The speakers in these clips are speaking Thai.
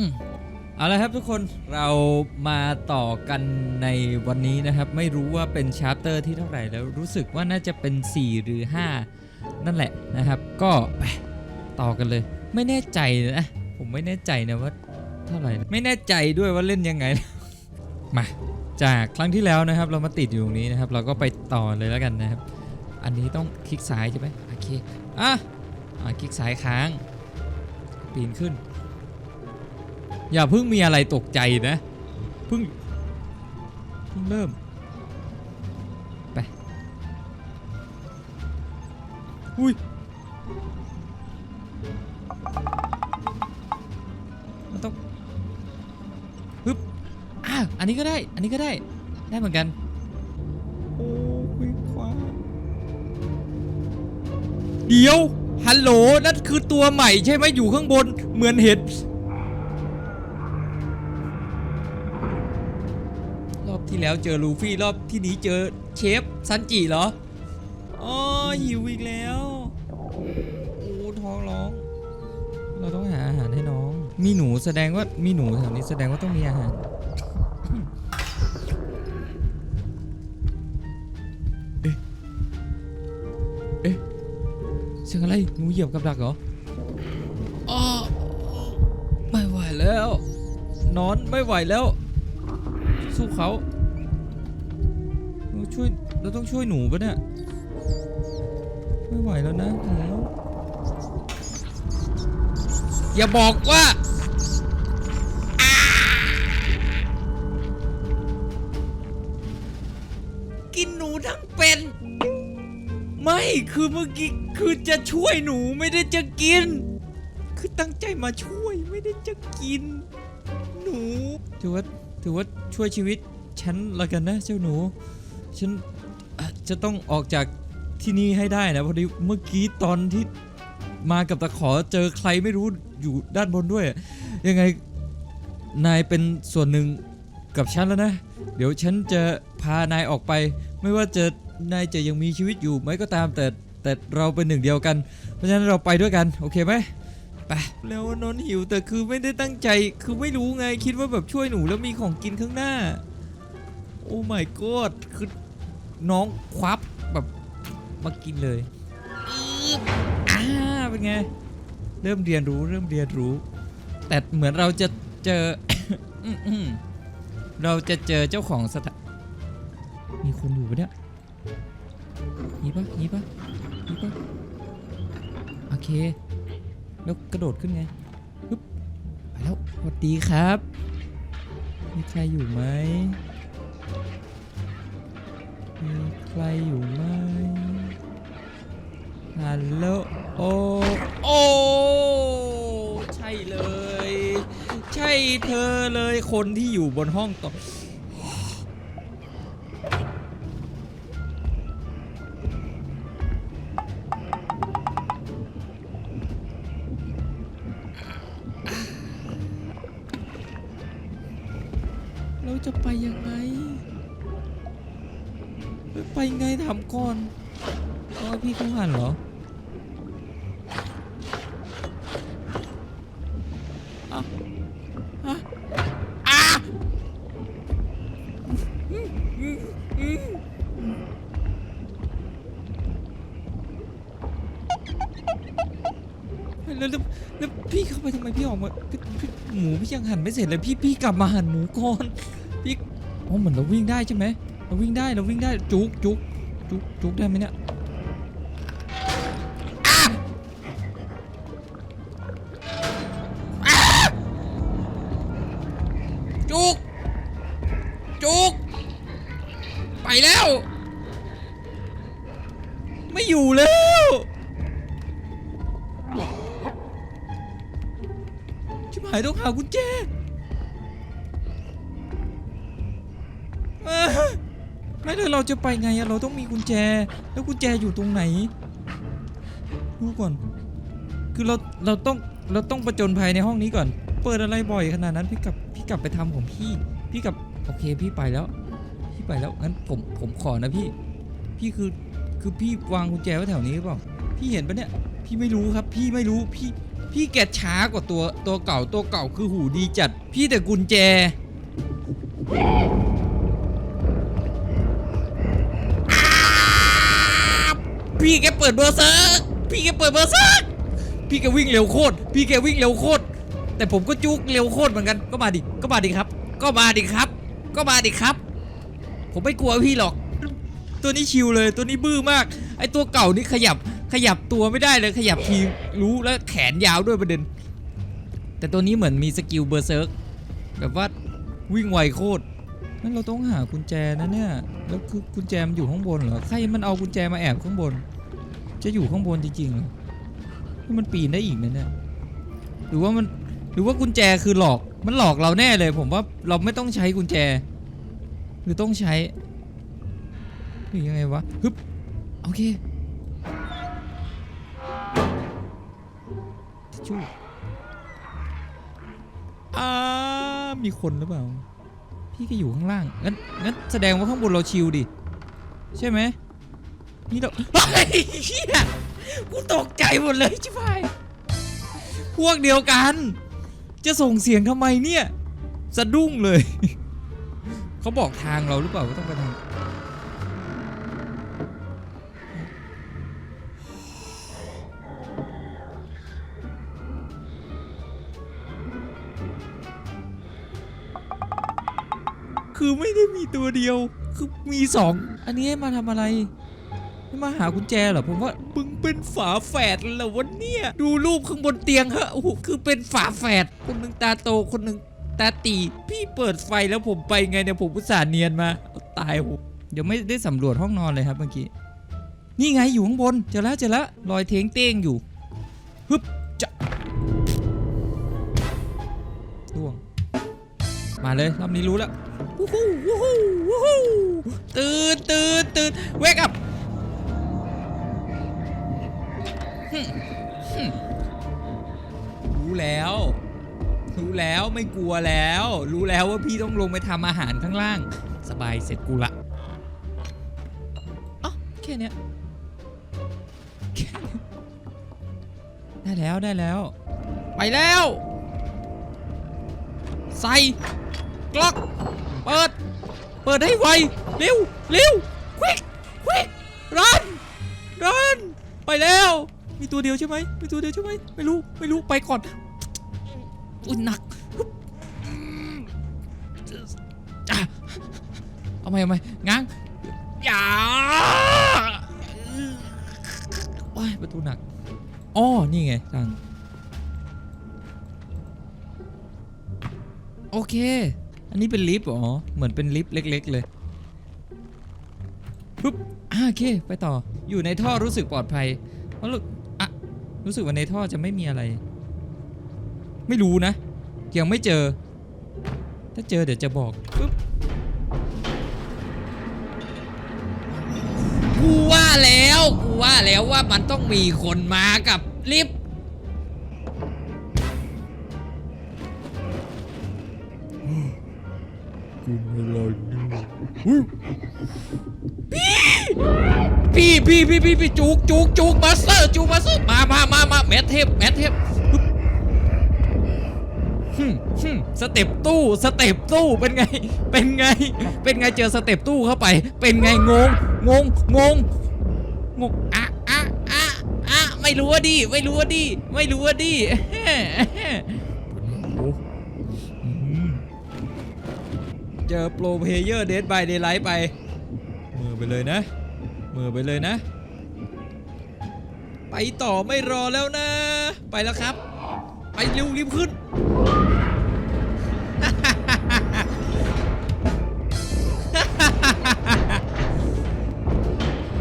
อืมเอาละครับทุกคนเรามาต่อกันในวันนี้นะครับ ไม่รู้ว่าเป็นชาร์เตอร์ที่เท่าไหร่แล้วรู้สึกว่าน่าจะเป็น 4 หรือ 5 นั่นแหละนะครับ ก็ไปต่อกันเลย ไม่แน่ใจนะ ผมไม่แน่ใจนะว่าเท่าไหร่ ไม่แน่ใจด้วยว่าเล่นยังไง มาจากครั้งที่แล้วนะครับ เรามาติดอยู่ตรงนี้นะครับ เราก็ไปต่อเลยแล้วกันนะครับ อันนี้ต้องคลิกซ้ายใช่ไหมโอเคอะอะคลิกซ้ายค้าง ปีนขึ้น อย่าเพิ่งมีอะไรตกใจนะเพิ่งเพิ่งเริ่มไปอุ้ยมันต้องฮึบอะอันนี้ก็ได้ อันนี้ก็ได้ได้เหมือนกันโอ้ยขวาเดี๋ยวฮัลโหลนั่นคือตัวใหม่ใช่ไหมอยู่ข้างบนเหมือนเห็ด ที่แล้วเจอลูฟี่รอบที่นี้เจอเชฟซันจิเหรออ๋อหิวอีกแล้วโอ้ท้องร้อง เราต้องหาอาหารให้น้อง มีหนูแสดงว่ามีหนูแถวนี้แสดงว่าต้องมีอาหารเอ๊ะเอ๊ะเสียงอะไรงูเหยียบกับดักเหรออ้อไม่ไหวแล้ว นอนไม่ไหวแล้ว สู้เขา ช่วยเราต้องช่วยหนูปะเนี่ยไม่ไหวแล้วนะหนูอย่าบอกว่าอ่ากินหนูทั้งเป็น ไม่คือเมื่อกี้คือจะช่วยหนูไม่ได้จะกิน คือตั้งใจมาช่วยไม่ได้จะกิน หนูถือว่าถือว่าช่วยชีวิตฉันละกันนะเจ้าหนู ฉันจะต้องออกจากที่นี่ให้ได้นะพอดีเมื่อกี้ตอนที่มากับตะขอเจอใครไม่รู้อยู่ด้านบนด้วย ยังไงนายเป็นส่วนหนึ่งกับฉันแล้วนะ เดี๋ยวฉันจะพานายออกไป ไม่ว่าจะนายจะยังมีชีวิตอยู่ไหมก็ตามแต่แต่เราเป็นหนึ่งเดียวกัน เพราะฉะนั้นเราไปด้วยกัน โอเคไหมไปแล้วนนหิวแต่คือไม่ได้ตั้งใจคือไม่รู้ไงคิดว่าแบบช่วยหนูแล้วมีของกินข้างหน้า อ้ my god คือน้องควับแบบมากินเลยอ่าเป็นไง เริ่มเรียนรู้เริ่มเรียนรู้ แต่เหมือนเราจะเจอ เราจะเจอเจ้าของสถานมีคนอยู่ปะเนี่ยนี่ปะนี่ปะนี่ปะโอเค แล้วกระโดดขึ้นไงปึ๊บไปแล้วสวัสดีครับ มีใครอยู่ไหม มีใครอยู่ไหมฮัลโหลโอ้โอ้ใช่เลย ใช่เธอเลยคนที่อยู่บนห้องต่อเราจะไปยังไง ไปไงถามก่อนอ๋อพี่เขาหันเหรออะอะอะอืมอืมอืมแล้วแล้วแล้วพี่เข้าไปทำไมพี่ออกมาพี่พี่หมูพี่ยังหั่นไม่เสร็จเลยพี่พี่กลับมาหั่นหมูก่อนพี่อ๋อเหมือนเราวิ่งได้ใช่ไหม เราวิ่งได้เราวิ่งได้จุกจุกจุกจุกได้ไหมเนี่ยจุกจุกไปแล้ว ไม่อยู่แล้วชิบหายต้องหากุญแจ ไม่แล้วเราจะไปไงอะเราต้องมีกุญแจ แล้วกุญแจอยู่ตรงไหนดูก่อน คือเราเราต้องเราต้องประจนภัยในห้องนี้ก่อน เปิดอะไรบ่อยขนาดนั้นพี่กลับพี่กลับไปทำของพี่ พี่กลับโอเคพี่ไปแล้ว พี่ไปแล้วงั้นผมผมขอนะพี่ พี่คือคือพี่วางกุญแจไว้แถวนี้หรือเปล่าพี่เห็นปะเนี่ยพี่ไม่รู้ครับ พี่ไม่รู้พี่พี่แกช้ากว่าตัวตัวเก่าตัวเก่าคือหูดีจัด พี่แต่กุญแจ พี่แกเปิดเบอร์เซิร์พี่แกเปิดเบอร์เซิร์พี่แกวิ่งเร็วโคตร พี่แกวิ่งเร็วโคตร แต่ผมก็จุกเร็วโคตรเหมือนกัน ก็มาดิ ก็มาดิครับ ก็มาดิครับ ก็มาดิครับ ผมไม่กลัวพี่หรอก ตัวนี้ชิวเลย ตัวนี้บื้อมาก ไอตัวเก่านี่ขยับ ขยับตัวไม่ได้เลย ขยับทีรู้แล้วแขนยาวด้วยประเด็น แต่ตัวนี้เหมือนมีสกิลเบอร์เซิร์กแบบว่าวิ่งไวโคตร นั่นเราต้องหากุญแจนะเนี่ยแล้วคือกุญแจมันอยู่ข้างบนเหรอใครมันเอากุญแจมาแอบข้างบน จะอยู่ข้างบนจริงๆเหรอนี่มันปีนได้อีกนะเนี่ยหรือว่ามันหรือว่ากุญแจคือหลอกมันหลอกเราแน่เลย ผมว่าเราไม่ต้องใช้กุญแจ หรือต้องใช้หรือยังไงวะฮึบโอเคชชู่อ่ามีคนหรือเปล่า พี่ก็อยู่ข้างล่าง งั้น งั้นแสดงว่าข้างบนเราชิลดิ ใช่ไหม นี่เราเฮ้ยเหี้ยกูตกใจหมดเลยชิบหาย พวกเดียวกัน จะส่งเสียงทำไมเนี่ย สะดุ้งเลย เขาบอกทางเราหรือเปล่าว่าต้องไปทาง คือไม่ได้มีตัวเดียว คือมีสองอันนี้มาทำอะไรมาหากุญแจเหรอผมว่ามึงเป็นฝาแฝดเหรอวะเนี่ยดูรูปข้างบนเตียงฮะโอ้โหคือเป็นฝาแฝดคนหนึ่งตาโตคนหนึ่งตาตีพี่เปิดไฟแล้วผมไปไงเนี่ยผมอุตส่าห์เนียนมาตายโหเดี๋ยวไม่ได้สำรวจห้องนอนเลยครับเมื่อกี้นี่ไงอยู่ข้างบนเจอแล้วเจอแล้วรอยเทงเต้งอยู่ฮึบจะล่วง มาเลยรอบนี้รู้แล้ว วู้ฮู้วู้ฮู้วู้ฮู้ตื่นตื่นตื่นเวกอัพรู้แล้ว รู้แล้วไม่กลัวแล้ว รู้แล้วว่าพี่ต้องลงไปทำอาหารข้างล่าง สบายเสร็จกูละอ๋อแค่เนี้ยแค่เนี้ยได้แล้วได้แล้ว ไปแล้ว ใส่กล็อก เปิด เปิดให้ไว เร็ว เร็ว ควิก ควิก รัน รัน ไปแล้ว มีตัวเดียวใช่ไหมมีตัวเดียวใช่ไหมไม่รู้ ไม่รู้ ไปก่อน อุ้ยหนักเอาไหมเอาไหมง้างอย่าโอ้ยประตูหนักอ้อนี่ไงทางโอเค อันนี้เป็นลิฟต์เหรอเหมือนเป็นลิฟต์เล็ก ๆ เลยปุ๊บอ่าโอเค ไปต่อ อยู่ในท่อรู้สึกปลอดภัย เพราะรู้อะรู้สึกว่าในท่อจะไม่มีอะไร ไม่รู้นะ ยังไม่เจอ ถ้าเจอเดี๋ยวจะบอกปุ๊บกูว่าแล้ว กูว่าแล้วว่ามันต้องมีคนมากับลิฟต์ พี่พี่พี่พี่พี่จุกจุกจุกมาสเตอร์จุกมาสเตอร์มามามามาแมทเทปแมทเทปปึ๊บหึ่มหึ่มสเต็ปตู้สเต็ปตู้เป็นไง เป็นไง เป็นไงเจอสเต็ปตู้เข้าไป เป็นไงงงงงงงงงอะอะอะอะไม่รู้ว่าดิไม่รู้ว่าดิไม่รู้ว่าดิ เจอโปรเพเยอร์เดดบายเดย์ไลท์ไป มือไปเลยนะ มือไปเลยนะ ไปต่อไม่รอแล้วนะ ไปแล้วครับ ไปเร็วรีบขึ้น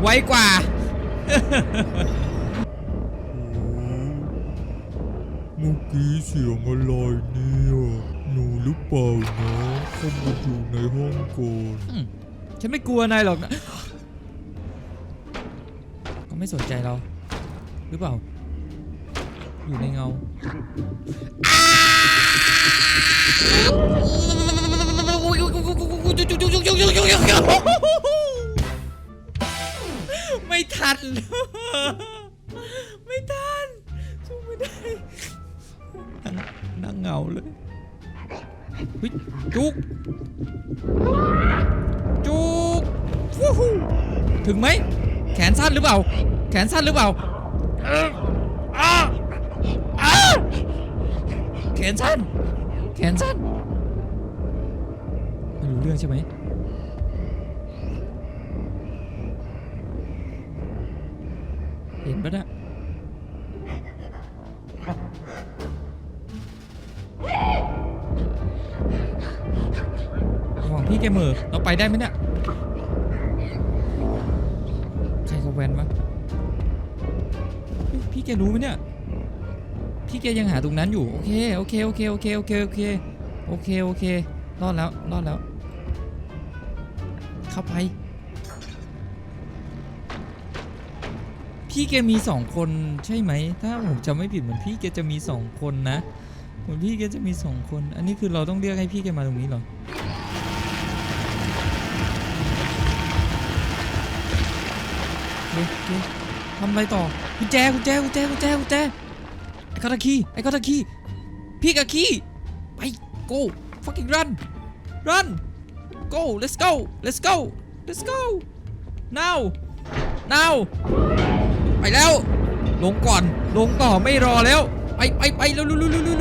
ไวกว่าเมื่อกี้เสียงอะไรเนี่ย หนูหรือเปล่านะ เข้ามาอยู่ในห้องก่อนอืมฉันไม่กลัวนายหรอกนะก็ไม่สนใจเรา หรือเปล่า อยู่ในเงา ไม่ทัน ไม่ทันสู้ไม่ได้นั่งเฮ้ย จุก จุกวู้ฮูถึงไหม แขนสั้นหรือเปล่า แขนสั้นหรือเปล่าแขนสั้น แขนสั้นไม่รู้เรื่องใช่ไหม หว่างพี่แกเหมือเราไปได้ไหมเนี่ย ใครเขาแวนวะพี่แกรู้ไหมเนี่ย พี่แกยังหาตรงนั้นอยู่ โอเค โอเค โอเค โอเค โอเค โอเค โอเค โอเค รอดแล้ว รอดแล้ว เข้าไป พี่แกมีสองคนใช่ไหม ถ้าผมจำไม่ผิดเหมือนพี่แกจะมีสองคนนะ เหมือนพี่แกจะมีสองคน อันนี้คือเราต้องเรียกให้พี่แกมาตรงนี้เหรอโอเคโอเคทำอะไรต่อ กุญแจ กุญแจ กุญแจ กุญแจ กุญแจ ไอ้กอตะคีไอ้กอตะคีพี่กับคีไป go fucking run run go let's go let's go let's go now now ไปแล้ว ลงก่อน ลงต่อไม่รอแล้ว ไปไปไปเร็วเร็วเร็วเร็ว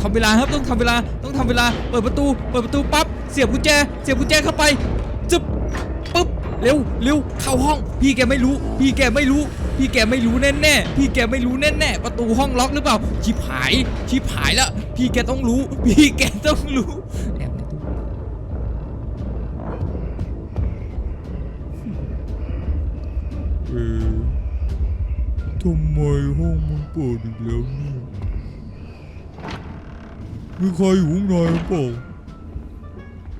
ทำเวลาครับต้องทำเวลาต้องทำเวลาเปิดประตูเปิดประตูปั๊บเสียบกุญแจ เสียบกุญแจเข้าไปจึ๊บปึ๊บเร็วเร็วเข้าห้อง พี่แกไม่รู้ พี่แกไม่รู้ พี่แกไม่รู้แน่แน่พี่แกไม่รู้แน่แน่ประตูห้องล็อกหรือเปล่าชิบหายชิบหายแล้วพี่แกต้องรู้ พี่แกต้องรู้แอบในตู้เอ๊ะทำไมห้องมันเปิดอีกแล้วเนี่ย มีใครอยู่ข้างในหรือเปล่า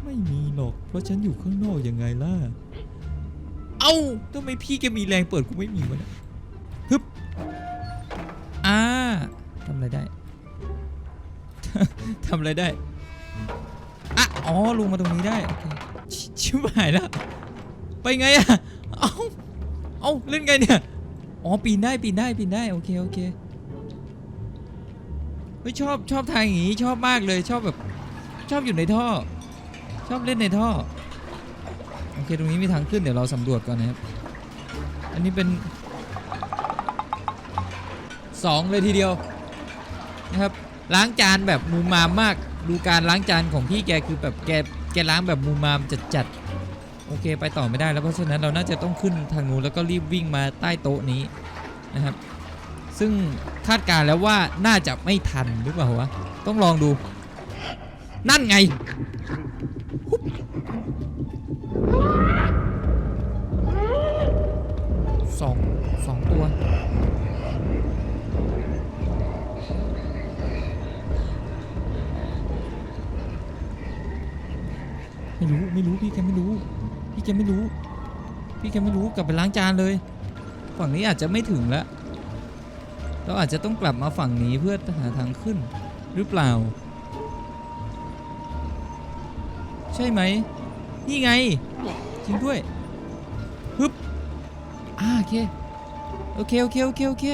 ไม่มีหรอก เพราะฉันอยู่ข้างนอกยังไงล่ะ เอ้าทำไมพี่แกมีแรงเปิดกูไม่มีวะเนี่ยฮึบอ่าทำอะไรได้ ทำอะไรได้อะอ๋อลงมาตรงนี้ได้โอเคชิชิบหายแล้ว ไปไงอะเอ้าเอ้าเล่นไงเนี่ย อ๋อปีนได้ปีนได้ปีนได้โอเคโอเคเฮ้ยชอบชอบทางอย่างงี้ชอบมากเลยชอบแบบชอบอยู่ในท่อ ชอบเล่นในท่อโอเคตรงนี้มีทางขึ้นเดี๋ยวเราสำรวจก่อนนะครับ อันนี้เป็นสองเลยทีเดียวนะครับล้างจานแบบมูมามมากดูการล้างจานของพี่แกคือแบบแกแกล้างแบบมูมามจัดๆโอเคไปต่อไม่ได้แล้วเพราะฉะนั้นเราน่าจะต้องขึ้นทางนู้นแล้วก็รีบวิ่งมาใต้โต๊ะนี้นะครับ ซึ่งคาดการแล้วว่าน่าจะไม่ทันหรือเปล่าวะต้องลองดู นั่นไงสองสองตัว ไม่รู้ ไม่รู้ พี่แกไม่รู้ พี่แกไม่รู้ พี่แกไม่รู้กลับไปล้างจานเลย ฝั่งนี้อาจจะไม่ถึงแล้ว เราอาจจะต้องกลับมาฝั่งนี้เพื่อหาทางขึ้นหรือเปล่า ใช่ไหม นี่ไง จริงด้วยฮึบอ่าโอเค โอเค โอเค โอเค โอเค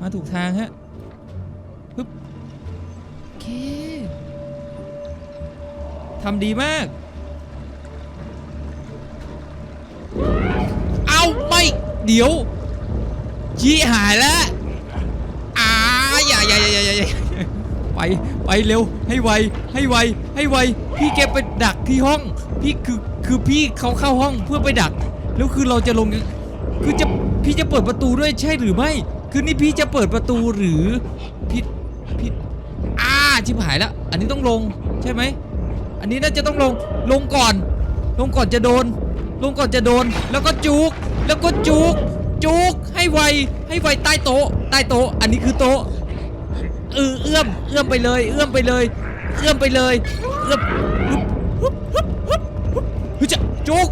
มาถูกทางฮะฮึบโอเคทำดีมาก เอาไม่ เดี๋ยว ชี้หายแล้วอ่าอย่าอย่าอย่าอย่าอย่าไปไปเร็วให้ไวให้ไวให้ไวพี่แกไปดักที่ห้อง พี่คือคือพี่เขาเข้าห้องเพื่อไปดัก แล้วคือเราจะลงคือจะพี่จะเปิดประตูด้วยใช่หรือไม่ คือนี่พี่จะเปิดประตูหรือพี่พี่อ่าชิบหายแล้ว อันนี้ต้องลงใช่ไหมอันนี้น่าจะต้องลงลงก่อน ลงก่อนจะโดน ลงก่อนจะโดน แล้วก็จุกแล้วก็จุก จุกให้ไวให้ไวใต้โต๊ะใต้โต๊ะอันนี้คือโต๊ะเออเอื้อมเอื้อมไปเลย เอื้อมไปเลย เอื้อมไปเลยเอื้อมฮึบฮึบฮึบฮึบฮึบฮึบจะจุก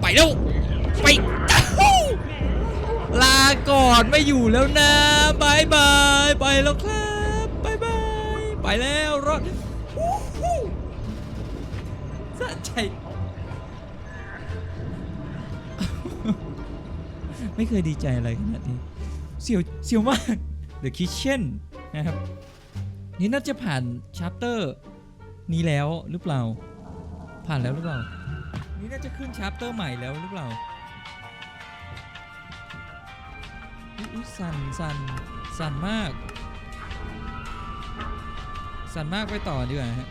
ไปแล้วไปลาก่อนไม่อยู่แล้วนะบายบายไปแล้วครับบายบายไปแล้วรอดสะใจ ไม่เคยดีใจอะไรขนาดนี้เสียวเสียวมาก The Kitchen นะครับ นี่น่าจะผ่านชัปเตอร์นี้แล้วหรือเปล่า ผ่านแล้วหรือเปล่า นี่น่าจะขึ้นชัปเตอร์ใหม่แล้วหรือเปล่าอุ๊ยอุ๊ยสั่นสั่นสั่นมาก สั่นมากไปต่อดีกว่าฮะ